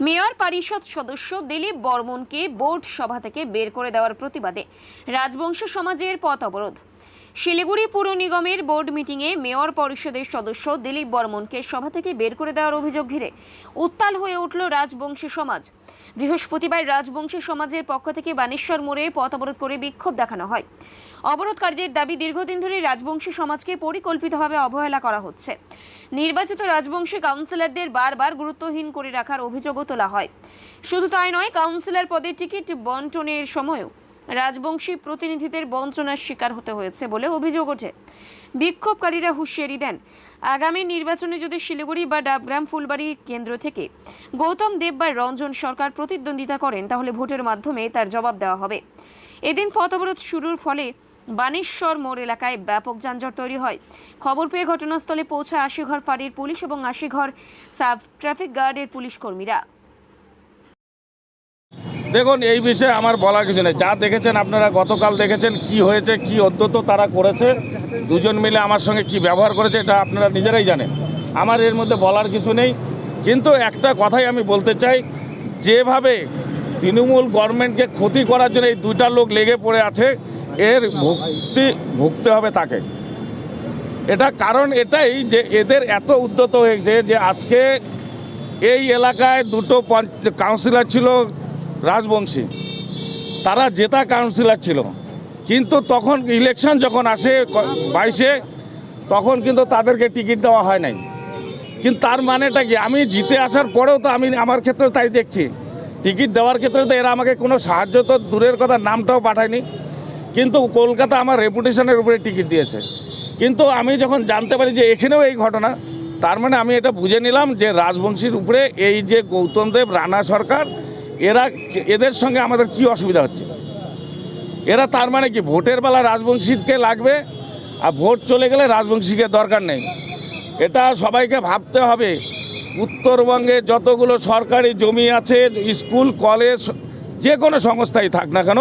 Mayor পরিষদ সদস্য Dilip বর্মনকে board সভা থেকে বের করে দেওয়ার প্রতিবাদে রাজবংশ সমাজের পথ অবরোধ। শিলিগুড়ি পুর নিগমের বোর্ড মিটিংয়ে মেয়র পরিষদের সদস্য দিলীপ বর্মনকে সভা থেকে বের করে দেওয়ার অভিযোগ ঘিরে উত্তাল হয়ে উঠল রাজবংশী সমাজ। বৃহস্পতিবার রাজবংশী সমাজের পক্ষ থেকে বানেশ্বর মোড়ে পথ অবরোধ করে বিক্ষোভ দেখানো হয়। অবরোধকারীদের দাবি দীর্ঘদিন ধরে রাজবংশী সমাজকে পরিকল্পিতভাবে অবহেলা করা হচ্ছে। নির্বাচিত রাজবংশী কাউন্সিলরদের বারবার গুরুত্বহীন করে রাখার অভিযোগও তোলা হয়। শুধু তাই নয়, কাউন্সিলর পদে টিকিট বন্টনের সময়ও রাজবংশী প্রতিনিধিদের বঞ্চনার শিকার হতে হয়েছে বলে অভিযোগ ওঠে। বিক্ষোভকারীরা হুঁশিয়ারি দেন, আগামী নির্বাচনে যদি শিলিগুড়ি বা ডাবগ্রাম ফুলবাড়ি কেন্দ্র থেকে গৌতম দেব বা রঞ্জন সরকার প্রতিদ্বন্দ্বিতা করেন, তাহলে ভোটের মাধ্যমে তার জবাব দেওয়া হবে। এদিন পথ অবরোধ শুরুর ফলে বানেশ্বর মোড় এলাকায় ব্যাপক যানজট তৈরি হয়। খবর পেয়ে ঘটনাস্থলে পৌঁছায় আশিঘর ফাঁড়ির পুলিশ এবং আশিঘর সাব ট্রাফিক গার্ডের পুলিশ কর্মীরা। দেখুন, এই বিষয়ে আমার বলা কিছু নেই। যা দেখেছেন আপনারা, গতকাল দেখেছেন কি হয়েছে, কি অদ্যত তারা করেছে, দুজন মিলে আমার সঙ্গে কি ব্যবহার করেছে, এটা আপনারা নিজেরাই জানেন। আমার এর মধ্যে বলার কিছু নেই। কিন্তু একটা কথাই আমি বলতে চাই, যেভাবে তৃণমূল গভর্নমেন্টকে ক্ষতি করার জন্য এই দুইটা লোক লেগে পড়ে আছে এর ভুক্তি ভুগতে হবে তাকে। এটা কারণ এটাই যে এদের এত উদ্যত হয়েছে যে আজকে এই এলাকায় দুটো কাউন্সিলর ছিল রাজবংশী। তারা জেতা কাউন্সিলর ছিল। কিন্তু তখন ইলেকশন যখন আসে বাইশে, তখন কিন্তু তাদেরকে টিকিট দেওয়া হয় নাই। কিন্তু তার মানেটা কি? আমি জিতে আসার পরেও তো আমি আমার ক্ষেত্রে তাই দেখছি। টিকিট দেওয়ার ক্ষেত্রে তো এরা আমাকে কোনো সাহায্য তো দূরের কথা নামটাও পাঠায়নি। কিন্তু কলকাতা আমার রেপুটেশনের উপরে টিকিট দিয়েছে। কিন্তু আমি যখন জানতে পারি যে এখানেও এই ঘটনা, তার মানে আমি এটা বুঝে নিলাম যে রাজবংশীর উপরে এই যে গৌতম দেব, রানা সরকার, এরা এদের সঙ্গে আমাদের কি অসুবিধা হচ্ছে? এরা তার মানে কি, ভোটের বেলা রাজবংশীকে লাগবে, আর ভোট চলে গেলে রাজবংশীকে দরকার নেই। এটা সবাইকে ভাবতে হবে। উত্তরবঙ্গে যতগুলো সরকারি জমি আছে, স্কুল, কলেজ, যে কোনো সংস্থাই থাক না কেন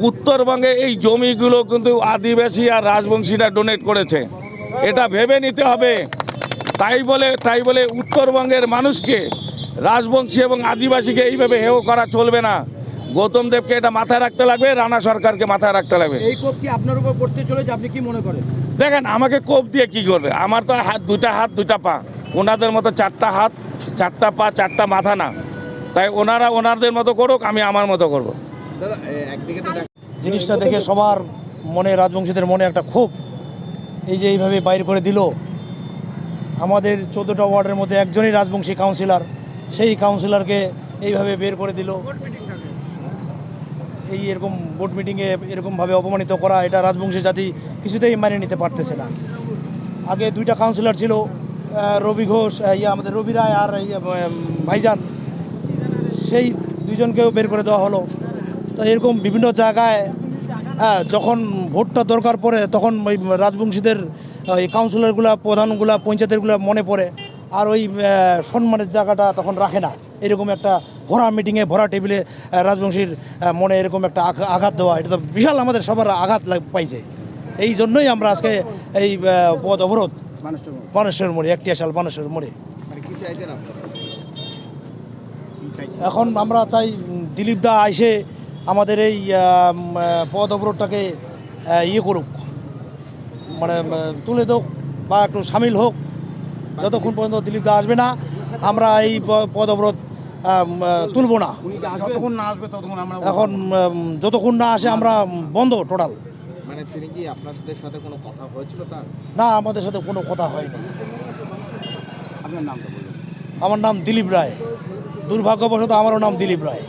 উত্তরবঙ্গে এই জমিগুলো কিন্তু আদিবাসী আর রাজবংশীরা ডোনেট করেছে। এটা ভেবে নিতে হবে। তাই বলে তাই বলে উত্তরবঙ্গের মানুষকে রাজবংশী এবং আদিবাসীকে এইভাবে হেয় করা চলবে না। গৌতম দেবকে এটা মাথায় রাখতে লাগবে রানা সরকারকে মাথায় রাখতে লাগবে। এই কোপ কি আপনার উপর পড়তে চলেছে? আপনি কি মনে করেন? দেখেন আমাকে কোপ দিয়ে কি করবে? আমার তো হাত দুইটা হাত দুইটা পা। ওনাদের মতো চারটা হাত চারটা পা চারটা মাথা না। তাই ওনারা ওনাদের মতো করুক আমি আমার মতো করব। জিনিসটা দেখে সবার মনে রাজবংশীদের মনে একটা ক্ষোভ। এই যে এইভাবে বাইর করে দিল আমাদের চোদ্দোটা ওয়ার্ডের মধ্যে একজনই রাজবংশী কাউন্সিলর সেই কাউন্সিলরকে এইভাবে বের করে দিল। এই এরকম বোর্ড মিটিংয়ে এরকমভাবে অপমানিত করা এটা রাজবংশী জাতি কিছুতেই মেনে নিতে পারতেছে না। আগে দুইটা কাউন্সিলর ছিল রবি ঘোষ ইয়ে আমাদের রবি রায় আর ভাইজান। সেই দুইজনকেও বের করে দেওয়া হলো। তো এরকম বিভিন্ন জায়গায় হ্যাঁ যখন ভোটটা দরকার পড়ে তখন ওই রাজবংশীদের ওই কাউন্সিলরগুলা প্রধানগুলা পঞ্চায়েতেরগুলা মনে পড়ে। আর ওই সম্মানের জায়গাটা তখন রাখে না। এরকম একটা ভরা মিটিংয়ে ভরা টেবিলে রাজবংশীর মনে এরকম একটা আঘা- আঘাত দেওয়া। এটা তো বিশাল আমাদের সবার আঘাত লাগ- পাইছে। এই জন্যই আমরা আজকে এই পদ অবরোধ। বানেশ্বর মোড়ে একটি আসাল বানেশ্বর মোড়ে। মানে এখন আমরা চাই দিলীপ দা এসে আমাদের এই পদ অবরোধটাকে ইয়ে করুক। মানে তুলে হোক বা একটু সামিল হোক। যতক্ষণ পর্যন্ত দিলীপ দা আসবে না আমরা এই পদ অবরোধ তুলবো না। যতক্ষণ না আসবে ততক্ষণ আমরা এখন যতক্ষণ না আসে আমরা বন্ধ টোটাল। মানে তিনি কি আপনাদের সাথে কোনো কথা হয়েছিল তার? না আমাদের সাথে কোনো কথা হয়নি। আপনার নামটা বলুন। আমার নাম দিলীপ রায়। দুর্ভাগ্যবশত আমারও নাম দিলীপ রায়।